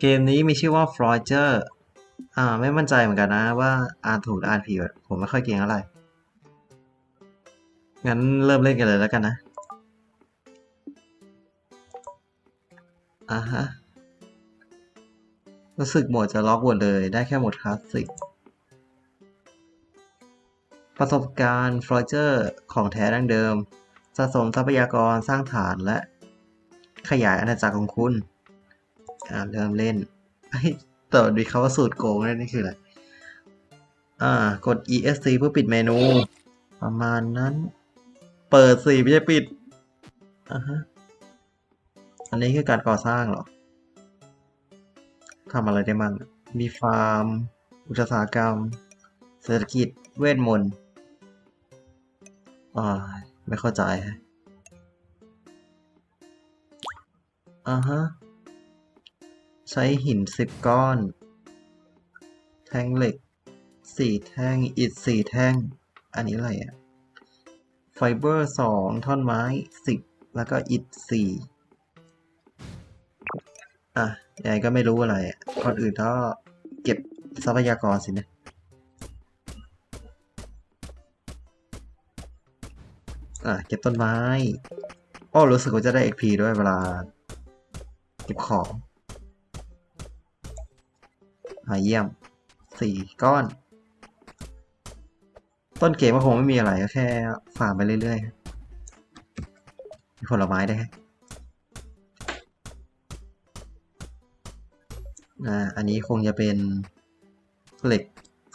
เกมนี้มีชื่อว่า f l o g e r อ่า ไม่มั่นใจเหมือนกันนะว่าอ่านถูกหรืออ่านผิดผมไม่ค่อยเก่งอะไร งั้นเริ่มเล่นกันเลยแล้วกันนะ อ่าฮะ รู้สึกหมดจะล็อกหมดเลยได้แค่หมดคลาสสิก ประสบการณ์ฟลอเจอร์ของแท้ดั้งเดิม สะสมทรัพยากรสร้างฐานและ ขยายอาณาจักรของคุณ เริ่มเล่นไอ้ต่ดีเขาว่าสูตรโกงนี่คืออะไร อ่ากด ESC เพื่อปิดเมนู ประมาณนั้น เปิดสิไม่ใช่ปิดอ่าฮะอันนี้คือการก่อสร้างเหรอทำอะไรได้มั่งมีฟาร์ม อุตสาหกรรม เศรษฐกิจ เวทมนต์อ่าไม่เข้าใจฮะอ่าฮะ ใช้หินสิบก้อน แท่งเหล็กสี่แท่ง อิฐสี่แท่ง อันนี้อะไรอะไฟเบอร์สองท่อนไม้สิบแล้วก็อิฐสี่อะยังไงก็ไม่รู้อะไรอะก่อนอื่นก็เก็บทรัพยากรสินะอะเก็บต้นไม้อ้อรู้สึกว่าจะได้ XP ด้วยเวลา เก็บของ หาเยี่ยมสี่ก้อน ต้นเกมก็คงไม่มีอะไรก็แค่ฟาร์มไปเรื่อยๆมีผลไม้ได้วยฮะอ่าอันนี้คงจะเป็นเหล็ก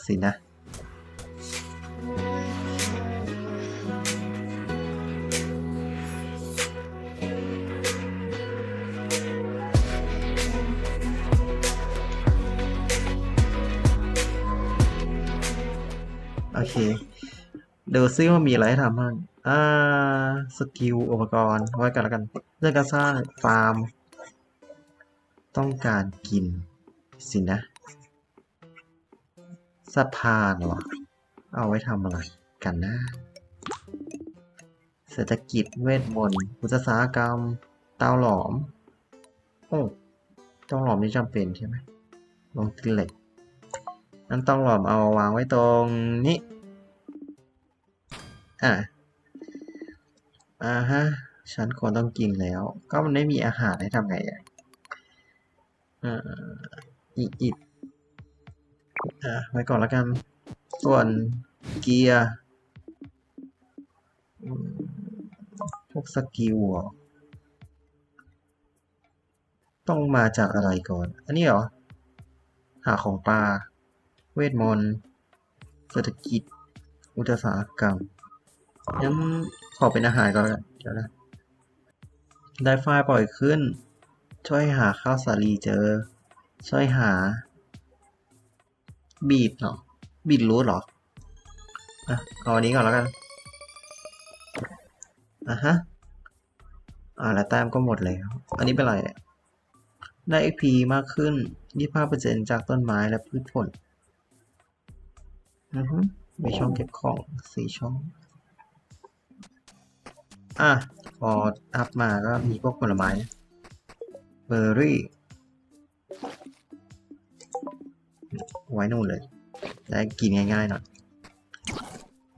สินะ ดูซิว่ามีอะไรให้ทำบ้างอ่าสกิลอุปกรณ์ไว้กันแล้วกัน เรื่องการสร้างฟาร์ม ต้องการกิน สินะสะพานเหรอ เอาไว้ทำอะไรกันนะ เศรษฐกิจเวทมนต์อุตสาหกรรม เตาหลอม โอ้เตาหลอมนี่จำเป็นใช่ไหมลงติเหล็กนั้นต้องหลอมเอาวางไว้ตรงนี้ อะอ่าฮะ ฉันควรต้องกินแล้ว ก็มันไม่มีอาหารให้ทำไงอะอ่าอีอิดอะไว้ก่อนล้วกัน ส่วนเกียร์พวกสกิลต้องมาจากอะไรก่อน อันนี้เหรอ หาของปลา เวทมนต์ เศรษฐกิจ อุตสาหกรรม งั้นขอเป็นอาหารก่อนแล้วกันเดี๋ยวนะ ได้ไฟล์ปล่อยขึ้น ช่วยหาข้าวสาลีเจอ ช่วยหา บีดเหรอ บีดรูทเหรอ อะ เอาอันนี้ก่อนแล้วกัน อะฮะ อ่าแล้วแต้มก็หมดแล้ว อันนี้เป็นไรเนี่ยได้ XP มากขึ้น 25%จากต้นไม้และพืชผล อือฮึมีช่องเก็บของสี่ช่อง อะพออัพมาก็มีพวกผลไม้นะเบอร์รี่ ไว้นู่นเลยได้กินง่ายๆหน่อย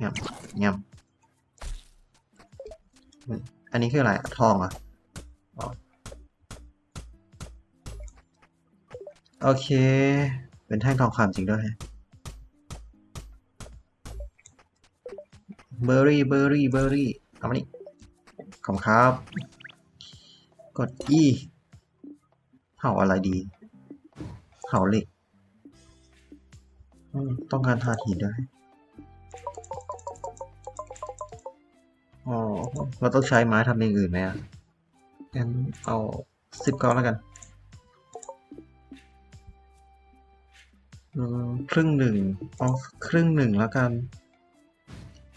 ยำยำอืมอันนี้คืออะไร ทองอะโอเค เป็นแท่งทองคำจริงด้วยฮะเบอร์รี่ เบอร์รี่ เบอร์รี่ เอามานี่ ขอบครับ กด E เห่าอะไรดีเห่าเหล็ก ต้องการธาตุหินด้วยอ๋อ เราต้องใช้ไม้ทำอย่างอื่นไหมอะงั้นเอาสิบก้อนแล้วกันครึ่งหนึ่งเอาครึ่งหนึ่งแล้วกัน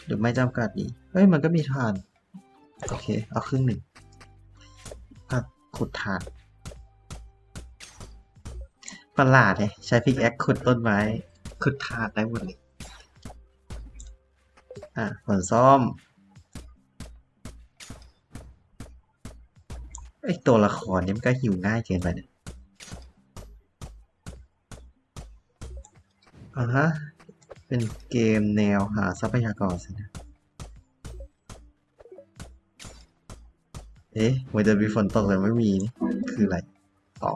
หรือไม่จำกัดดีเฮ้ย มันก็มีฐาน โอเค เอาครึ่งหนึ่งผักขุดถาดประหลาดเลยใช้พิกแอคขุดต้นไม้ ขุดถาดได้หมดเลย อะผนซ่อมไอตัวละครนี่มันก็หิวง่ายเกินไปเนี่ยอะฮะ เป็นเกมแนวหาทรัพยากรสินะ เอ๊ะมันจะมีฝนตกแต่ไม่มีนี่คืออะไร อ๋อ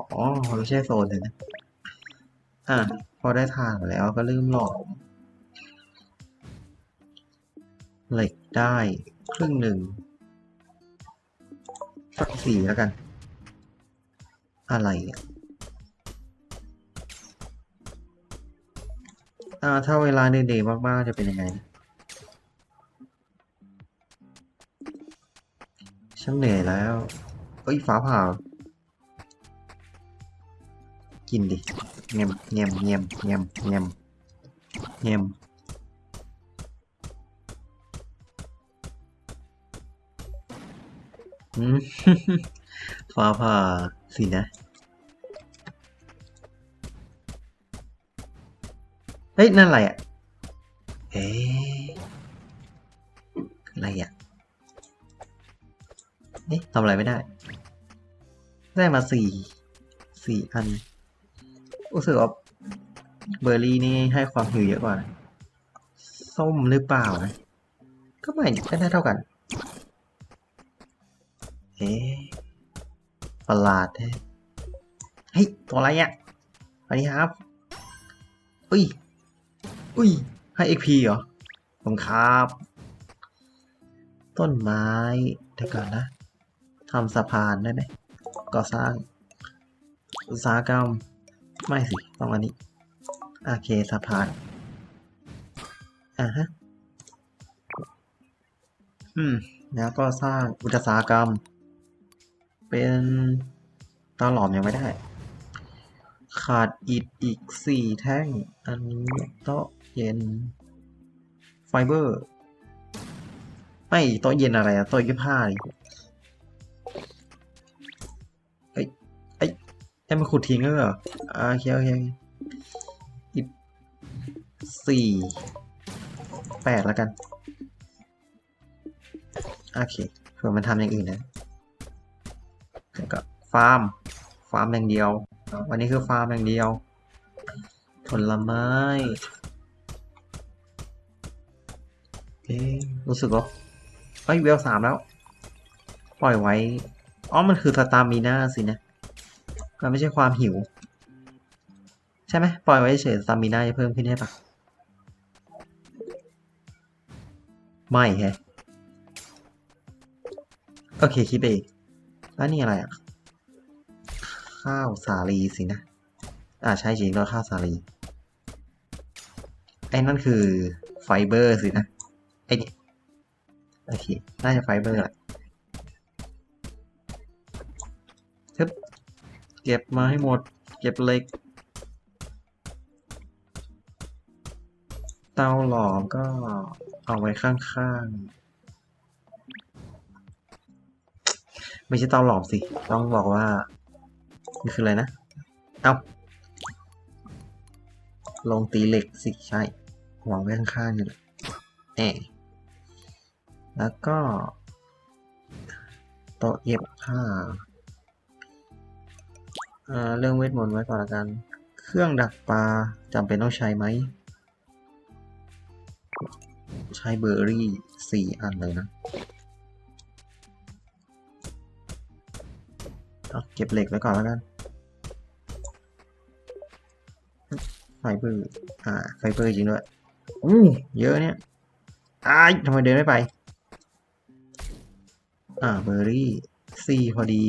ไม่ใช่โซนเลยนะ อะ พอได้ทางแล้วก็ลืมหลอมเหล็กได้ครึ่งหนึ่งสักสี่แล้วกัน อะไรอะอ่าถ้าเวลาเดย์มากๆจะเป็นยังไงนะ ฉันเหนื่อยแล้ว เอ้ยฟ้าผ่า กินดิเงียมเงียมเงียมเงียมเงียมเงียมอืมฟ้าผ่าสินะ เฮ้ย นั่นอะไรอะ เอ๊ะ อ๊ะทำอะไรไม่ได้ ได้มาสี่สี่อันรู้สึกว่าเบอร์รี่นี่ให้ความหิวเยอะกว่า ส้มหรือเปล่านะก็ไม่ก็ได้เท่ากัน เอ๊ะประหลาดแท้เฮ้ยตัวอะไรอะสวัสดีครับ อุ้ย อุ้ย ให้ XP เหรอผมครับ ต้นไม้เดี๋ยวก่อนนะ ทำสะพานได้ไหมก่อสร้าง อุตสาหกรรม ไม่สิ ต้องอันนี้ โอเค สะพาน อ่าฮะ อืม แล้วก็สร้างอุตสาหกรรม เป็นตาหลอมยังไม่ได้ ขาดอิฐอีกสี่แท่ง อันนี้โต๊ะเย็น ไฟเบอร์ ไม่โต๊ะเย็นอะไรอะโต๊ะยี่ผ้าดิเไอ้มันขุดทิ้งแล้วเหรออ่าโอเคโอเคอีกสี่แปดแล้วกัน โอเคเผื่อมันทำอย่างอื่นนะแล้วก็ฟาร์ม ฟาร์มอย่างเดียว วันนี้คือฟาร์มอย่างเดียว ผลไม้เอ๊รู้สึกว่าเอ้ยเวลสามแล้ว ปล่อยไว้ อ๋อ มันคือสตามิน่าสินะ มันไม่ใช่ความหิว ใช่ไหมปล่อยไว้เฉยสตามิน่าจะเพิ่มขึ้นให้ปะไม่แฮะโอเคคิดไปเองแล้วนี่อะไรอะ ข้าวสาลีสินะ อ่าใช่จริงแล้วข้าวสาลีไอ้นั่นคือไฟเบอร์สินะไอ้นี่โอเค น่าจะไฟเบอร์แหละ เก็บมาให้หมด เก็บเหล็ก เตาหลอมก็เอาไว้ข้างๆ ไม่ใช่เตาหลอมสิ ต้องบอกว่านี่คืออะไรนะ เอาลงตีเหล็กสิใช่วางไว้ข้างๆนี่แหละแอบแล้วก็โต๊ะเย็บผ้า เออเรื่องเวทมนต์ไว้ก่อนละกัน เครื่องดักปลาจำเป็นต้องใช้ไหม ใช้เบอร์รี่สี่อันเลยนะเอาเก็บเหล็กไว้ก่อนแล้วกันไฟเบอร์อ่าไฟเบอร์จริงด้วยอู้เยอะเนี่ยอ้ายทำไมเดินไม่ไป อ่าเบอร์รี่สี่พอดี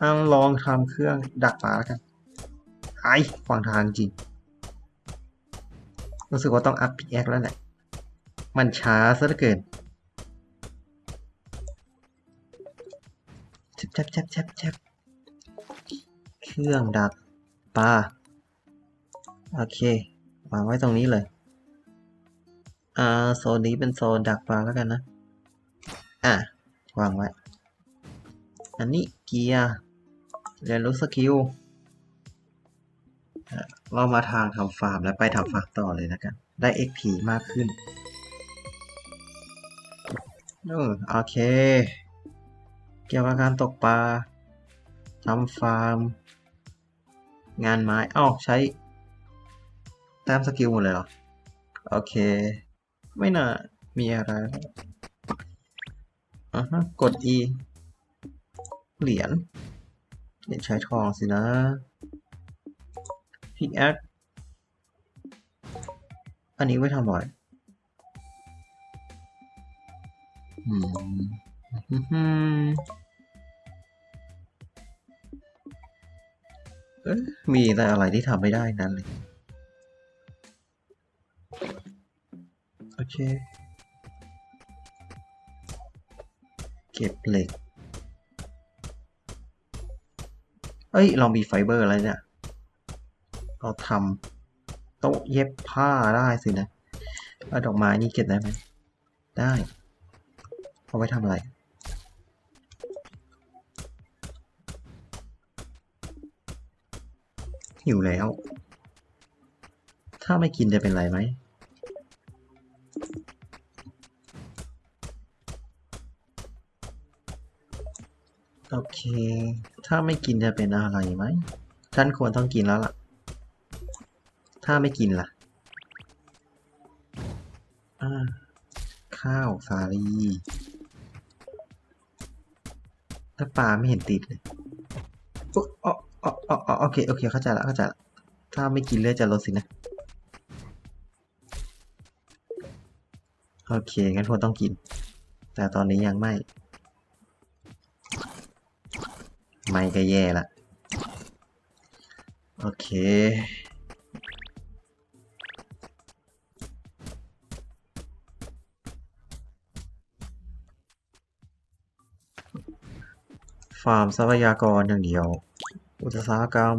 อ่าลองทำเครื่องดักปลาแล้วกันไอ้ขวางทางจริง รู้สึกว่าต้องอัพพิกแอคแล้วแหละ มันช้าซะเหลือเกินแชบแชบแชบแชบแชบเครื่องดักปลาโอเควางไว้ตรงนี้เลย อ่า โซนนี้เป็นโซนดักปลาแล้วกันนะ อะ วางไว้ อันนี้เกียร์ เรียนรู้สกิลเรามาทางทำฟาร์มแล้วไปทำฟาร์มต่อเลยแล้วกัน ได้ XP มากขึ้นเออโอเค เกี่ยวกับการตกปลาทำฟาร์ม งานไม้อ้าวใช้แต้มสกิลหมดเลยเหรอ โอเค ไม่น่า มีอะไรอะฮะกด E เหรียญ เหรียใช้ทองสินะพิกแอคอันนี้ไว้ทำอะไรอืมมีแต่อะไรที่ทำไม่ได้นั้นเลย โอเค เก็บเหล็ก เอ้ย เรามีไฟเบอร์อะไรเนี่ย เราทำโต๊ะเย็บผ้าได้สินะแล้วดอกไม้นี่เก็บได้ไหม ได้ เอาไว้ทำอะไร หิวแล้ว ถ้าไม่กินจะเป็นไรไหมโอเค ถ้าไม่กินจะเป็นอะไรไหมท่านควรต้องกินแล้วล่ะ ถ้าไม่กินล่ะอ่าข้าวสาลีถ้าปลาไม่เห็นติดเลยอุ๊ยอ๋ออ๋ออ๋ออ๋อโอเค โอเค เข้าใจละเข้าใจละถ้าไม่กินเลือดจะลดสินะ โอเค งั้นควรต้องกิน แต่ตอนนี้ยังไม่ ไม่ก็แย่ละ โอเค ฟาร์มทรัพยากรอย่างเดียว อุตสาหกรรม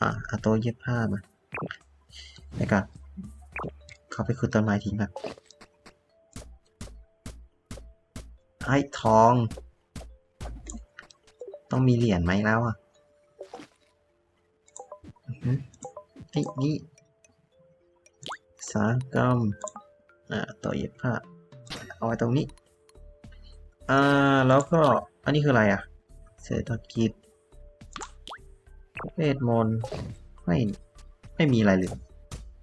อะอาโตเย็บผ้ามาในการเขาไปขุดต้นไม้ทิ้งแบบไอ้ทอง ต้องมีเหรียญไหมแล้วอะไอ้นี่สาหกรรมอ่าต๊ะเย็บผ้าเอาไว้ตรงนี้ อ่า แล้วก็ อันนี้คืออะไรอะ เศรษฐกิจเวทมนต์ไม่ ไม่มีอะไรเลย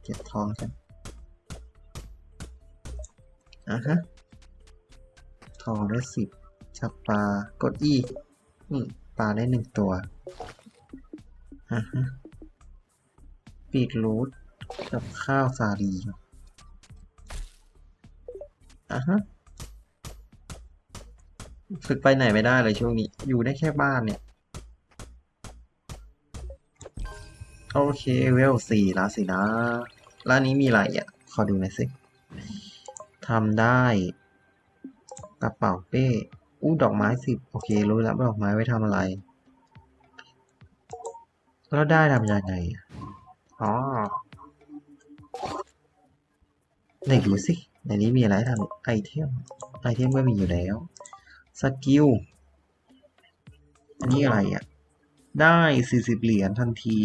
เก็บทองกันอะฮะ ทองได้สิบจับปลากดอี ปลาได้หนึ่งตัวอะฮะปีดรูทกับข้าวสาลีอะฮะฝึกไปไหนไม่ได้เลยช่วงนี้ อยู่ได้แค่บ้านเนี่ย โอเค เวลสี่แล้วสินะ ร้านนี้มีอะไรอะ ขอดูหน่อยสิทำได้ กระเป๋าเป้ อู้ดอกไม้สิบโอเค รู้แล้วดอกไม้ไว้ทำอะไร แล้วได้ทำยังไงอ๋อไหนดูสิในนี้มีอะไรทำไอเทมไอเทมก็มีอยู่แล้วสกิลนนี้อะไรอะ ได้สี่สิบเหรียญทันที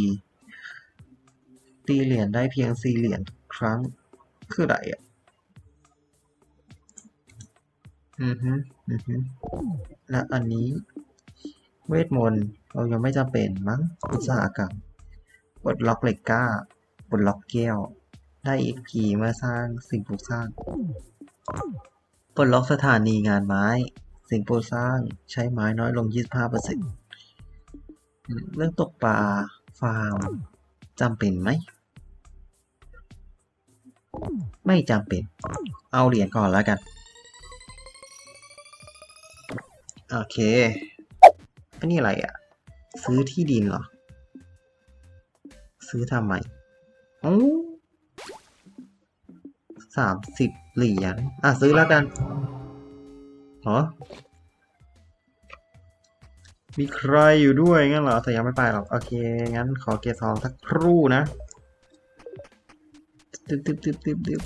ตีเหรียญได้เพียงสี่เหรียญทุกครั้ง คืออะไรอะ อือฮึ อือฮึ และอันนี้ เวทมนต์เรายังไม่จำเป็นมั้งอุตสาหกรรมปลดล็อกเหล็กกล้าปลดล็อกแก้ว ได้ XP เมื่อสร้างสิ่งปลูกสร้างปลดล็อกสถานีงานไม้ สิ่งปลูกสร้างใช้ไม้น้อยลง 25%เรื่องตกปลาฟาร์มจำเป็นไหม ไม่จำเป็น เอาเหรียญก่อนแล้วกัน โอเคอันนี้อะไรอะ ซื้อที่ดินเหรอ ซื้อทำไมโอ้สามสิบเหรียญอะ ซื้อแล้วกันเหรอมีใครอยู่ด้วยงั้นเหรอแต่ยังไม่ไปหรอก โอเค งั้นขอเกียร์ทองสักครู่นะตึ๊บตึ๊บตึ๊บตึ๊บตึ๊บ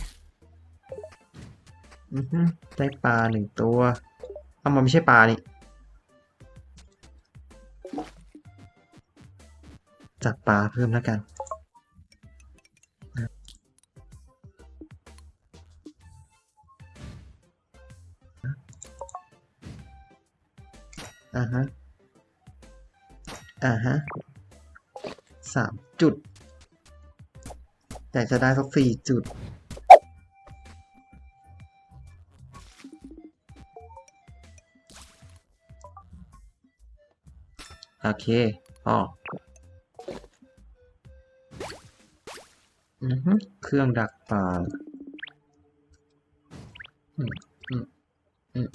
อือฮึได้ปลาหนึ่งตัว เอามันไม่ใช่ปลานี่ จับปลาเพิ่มแล้วกันอ่าฮะ อ่าฮะสามจุดในอยากจะได้สักสี่จุด โอเคอ๋อ เครื่องดักปลาอืมอืมอืม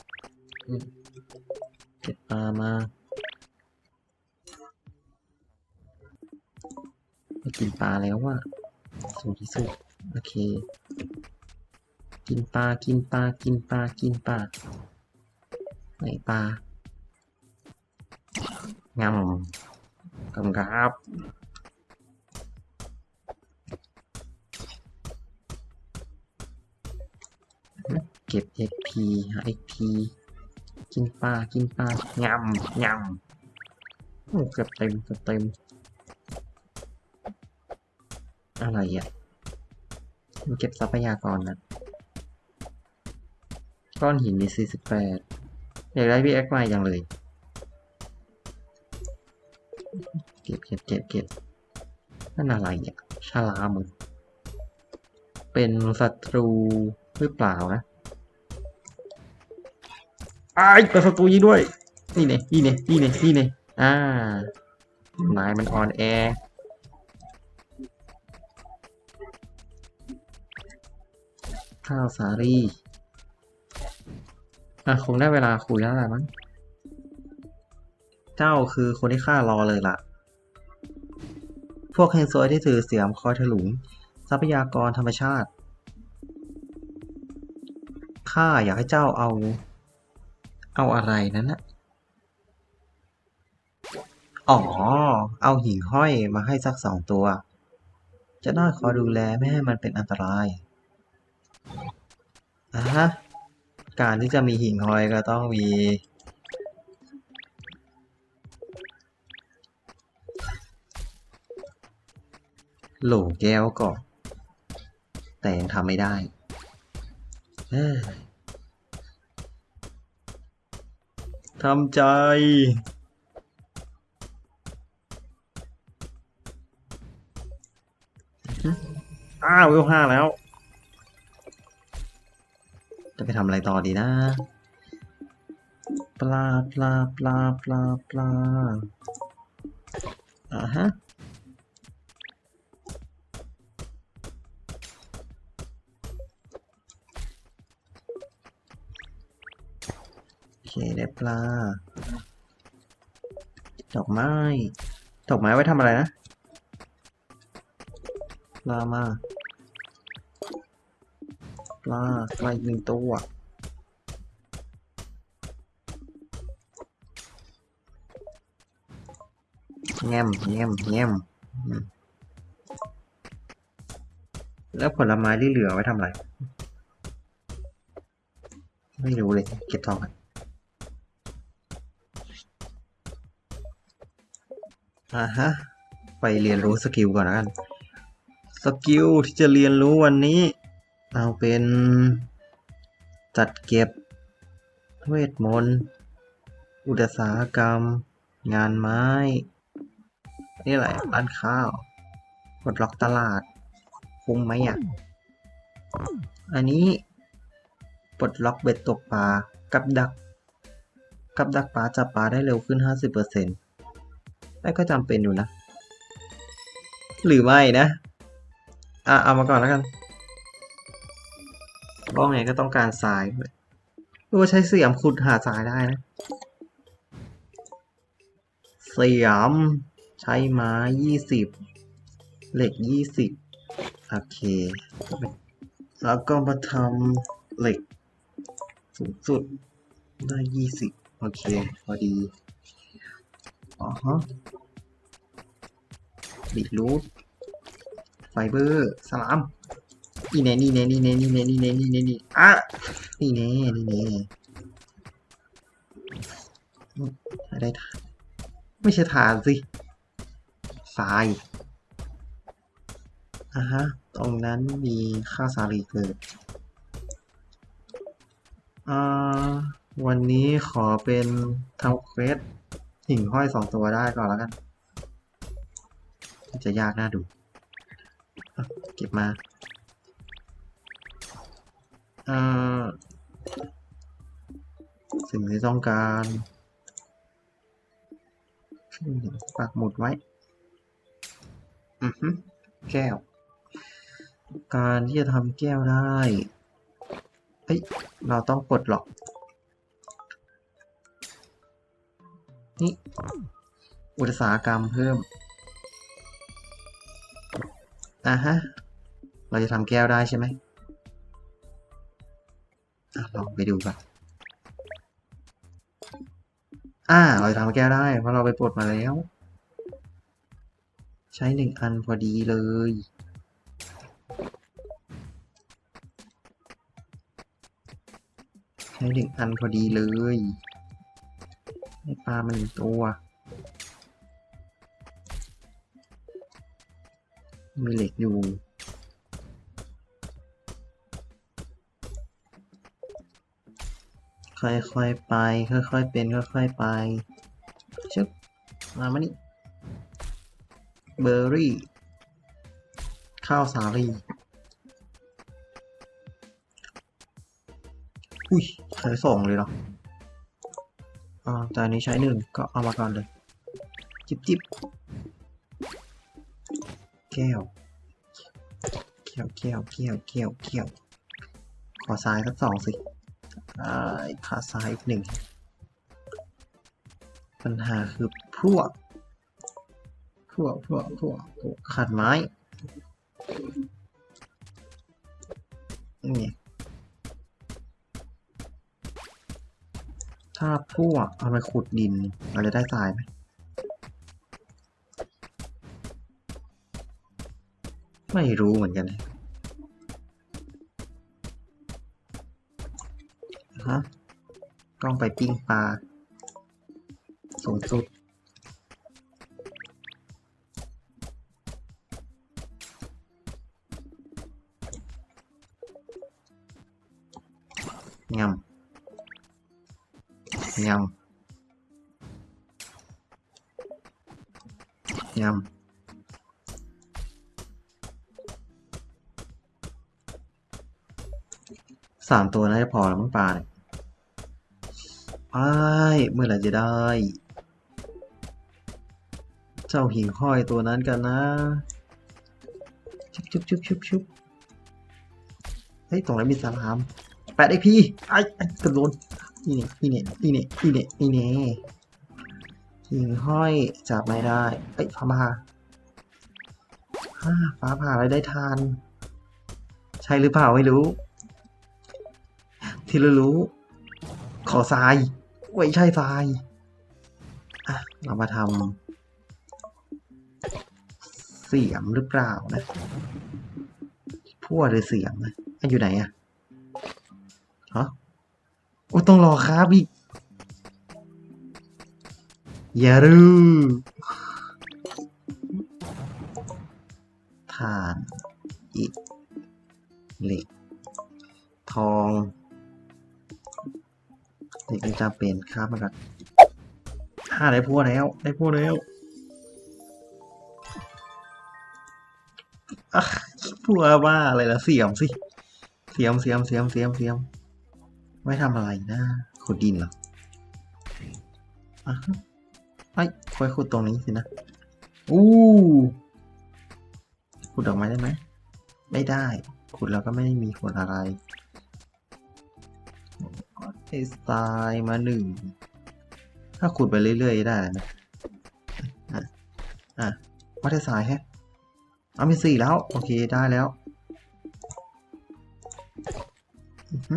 อืมเก็บปลามาไม่กินปลาแล้วว่ะสูงที่สุดโอเค กินปลา กินปลา กินปลา กินปลา ไหนปลางำกำครับ เก็บ XP หา XP กินปลา กินปลางำงำโอ้เกือบเต็มเกือบเต็ม อะไรอะมันเก็บทรัพยากรนะก้อนหินมี 48 อยากได้พี่แอคใหม่อย่างเลย เก็บเก็บเก็บเก็บนั่นอะไรอะชาลามึงเป็นศัตรูหรือเปล่านะ ไอ้ายเป็นศัตรูยิงด้วย นี่เนี่ยนี่เนี่ยนี่เนี่ยนี่เนี่ยอ่านายมันออนแอร์ข้าวสาลีอะคงได้เวลาคุยแล้วแหละมั้ง เจ้าคือคนที่ข้ารอเลยล่ะ พวกเฮงซวยที่ถือเสียมคอยถลุง ทรัพยากรธรรมชาติ ข้าอยากให้เจ้าเอา เอาอะไรนั้นนะอ๋อ เอาหิ่งห้อยมาให้สักสองตัว จะได้คอยดูแลไม่ให้มันเป็นอันตรายอะฮะ การที่จะมีหิ่งห้อยก็ต้องมี โหลแก้วก่อนแต่ยังทำไม่ได้ ทำใจ อ้าวเวลห้าแล้ว จะไปทำอะไรต่อดีนะ ปลาปลาปลาปลาปลาอ่าฮะ ได้ปลา ดอกไม้ ดอกไม้ไว้ทำอะไรนะ ปลามา ปลาปลาอีกหนึ่งตัวแง้มแง้มแง้มอืมแล้วผลไม้ที่เหลือไว้ทำอะไร ไม่รู้เลย เก็บทองกัน อ่าฮะ ไปเรียนรู้สกิลก่อนนะกัน สกิลที่จะเรียนรู้วันนี้ เอาเป็นจัดเก็บ เวทมนต์ อุตสาหกรรม งานไม้ นี่อะไรร้านข้าวกดล็อกตลาด คุ้มไหมอะ อันนี้ปลดล็อกเบ็ดตกปลา กับดัก กับดักปลาจับปลาได้เร็วขึ้น 50% แต่ก็จำเป็นอยู่นะ หรือไม่นะ อะเอามาก่อนแล้วกันบ้องไงก็ต้องการทรายด้วยหรือว่าใช้เสียมขุดหาทรายได้นะ เสียม ใช้ไม้ยี่สิบเหล็กยี่สิบโอเค แล้วก็มาทำเหล็กสูงสุดได้ยี่สิบโอเค พอดี อ๋อฮะบิดรูทไฟเบอร์สลามนี่แน่นี่แน่นี่แน่นี่แน่นี่แน่นี่แน่นี่อะนี่แน่นี่แน่อืมได้ทานไม่ใช่ทานสิทรายอะฮะ ตรงนั้นมีข้าสาลีเกิดอ่าวันนี้ขอเป็นทำเควส หิ่งห้อยสองตัวได้ก่อนแล้วกัน จะยากน่าดู เก็บมาเอ่อสิ่งที่ต้องการปักหมุดไว้ อือฮึแก้ว การที่จะทำแก้วได้ เอ้ย เราต้องปลดล็อก นี่อุตสาหกรรมเพิ่มอะฮะ เราจะทำแก้วได้ใช่ไหมอลองไปดูกันอ่า เราจะทำแก้วได้ เพราะเราไปปลดมาแล้ว ใช้หนึ่งอันพอดีเลย ใช้หนึ่งอันพอดีเลย ให้ปลามันหนึ่งตัว มีเหล็กอยู่ค่อยๆไป ค่อยๆเป็น ค่อยๆไปชึบมามานี่เบอร์รี่ ข้าวสาลีอุ้ยใช้สองเลยเหรอ อ่าแต่อันนี้ใช้หนึ่งก็เอามาก่อนเลย จิบจิบแก้วแก้วแก้วแก้วแก้วแก้วขอซ้ายสักสองสิอ่าขาซ้ายอีกหนึ่งปัญหาคือพวกพวกพวกพวกพวกขัดไม้นี่ ถ้าพวกเอาไปขุดดิน เราจะได้ทรายไหมไม่รู้เหมือนกันฮะต้องไปปิ้งปลาสูงสุดงำ งำสามตัวน่าจะพอแล้วมั้งปลาเนี่ยไอเมื่อไหร่จะได้ เจ้าหิ่งห้อยตัวนั้นกันนะ ชุบชุบชุบชุบชุบเฮ้ย ตรงนั้นมีสลามแปดไอพีไอ้ไอ้กระโดนนี่เนี่ยนี่เนี่ยนี่เนี่ยนี่เนี่ยนี่เนี่ย หิ่งห้อยจับไม่ได้เอ้ยฟ้าผ่าฮ่าฟ้าผ่าอะไรได้ทาน ใช่หรือเปล่าไม่รู้ ที่รู้รู้ ขอทรายไม่ใช่ทรายอะเรามาทำเสียมหรือเปล่านะพั่วหรือเสียมนะอันอยู่ไหนอะฮะโอ้ต้องรอครับอีก อย่าลืมทานอิฐเหล็ก ทองเหล็กไม่จำเป็นครับมันกันห้าได้พัวแล้ว ได้พัวแล้วอะพัวว่าอะไรละเสียมสิ เสียมเสียมเสียมเสียมเสียม ไม่ทำอะไรนะขุดดินเหรออะ ไอ้ค่อยขุดตรงนี้สินะ อู้ขุดดอกไม้ได้ไหม ไม่ได้ ขุดแล้วก็ไม่ได้มีผลอะไรไอ้สไตล์มาหนึ่ง ถ้าขุดไปเรื่อยๆได้นะอะ อะวัดได้สายแฮะเอามีสี่แล้ว โอเคได้แล้วอือฮึ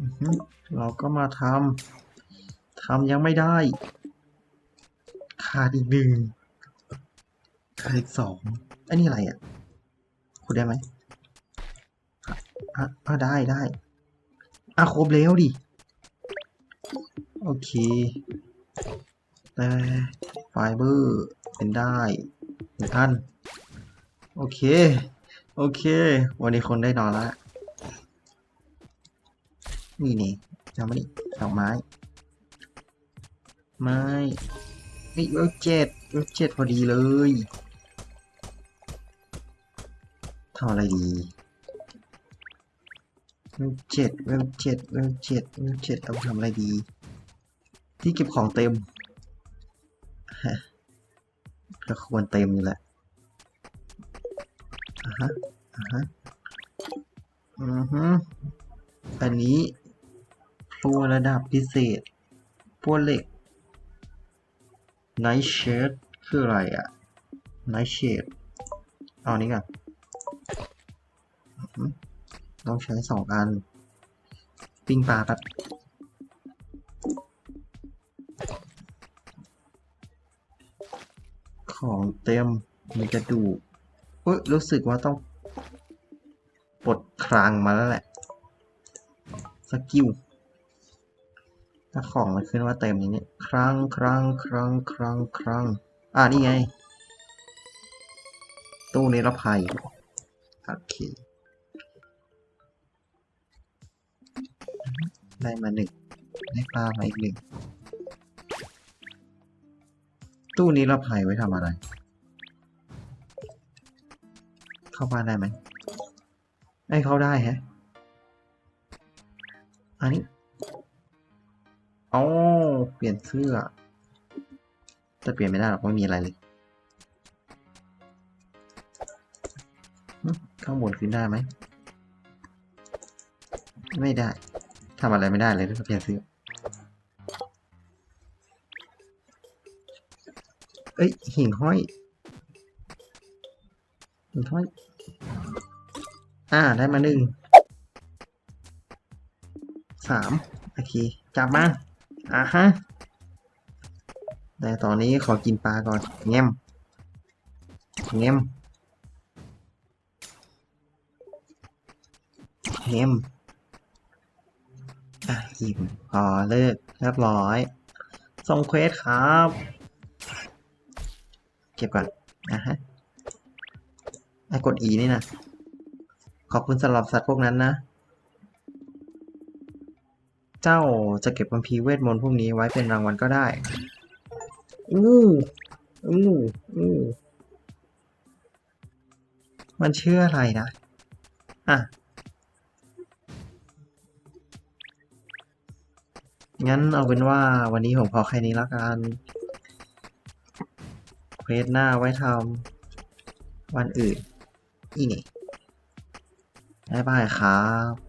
อือฮึเราก็มาทำ ทำยังไม่ได้ ขาดอีกหนึ่งขาดอีกสองอันนี้อะไรอะขุดได้ไหมอะอะได้ได้อะครบแล้วดิ โอเคแต่ไฟเบอร์เป็นได้หนึ่งอันโอเค โอเค วันนี้คนได้นอนแล้วนี่นี่จำมานี่ดอกไม้ ไม้นี่เออเจ็ดเออเจ็ดพอดีเลยทำอะไรดีเวลเจ็ดเวลเจ็ดเวลเจ็ดเวลเจ็ดต้องทำอะไรดี ที่เก็บของเต็มฮะก็ควรเต็มอยู่แหละอะฮะอะฮะอือฮึอันนี้พลัวระดับพิเศษพวกเหล็ก Night Shade คืออะไรอะ Night Shade เอาอันนี้ก่อนต้องใช้สองอัน ปิ้งปลาครับของเต็มมีกระดูกเอ้ยรู้สึกว่าต้องปลดครางมาแล้วแหละ สกิล ถ้าของมันขึ้นว่าเต็มอย่างนี้ ครั้งครั้งครั้งครั้งครั้งอ่านี่ไง ตู้นิรภัย โอเค ได้มาหนึ่ง ได้ปลามาอีกหนึ่ง ตู้นิรภัยไว้ทำอะไร เข้าบ้านได้ไหมไอ้เข้าได้แฮะ อันนี้ ลี่ยนเสื้อ แต่เปลี่ยนไม่ได้หรอกไม่มีอะไรเลย ข้างบนขึ้นได้ไหม ไม่ได้ ทำอะไรไม่ได้เลยถ้าเปลี่ยนเสื้อ เอ้ย หิ่งห้อย หิ่งห้อย อ่า ได้มาหนึ่ง สาม โอเค จับมาอ่าฮะ แต่ตอนนี้ขอกินปลาก่อนแง้มแง้มแง้มอะอิ่มพอเลิกเรียบร้อย ส่งเควสครับ เก็บก่อนอะฮะไอ้กด E นี่นะ ขอบคุณสำหรับสัตว์พวกนั้นนะ เจ้าจะเก็บคัมภีเวทมนต์พวกนี้ไว้เป็นรางวัลก็ได้ อู้อู้อู้มันชื่ออะไรนะ อะ งั้นเอาเป็นว่าวันนี้ผมพอแค่นี้แล้วกันเควสหน้าไว้ทำวันอื่น อีนี่บ๊ายบายครับ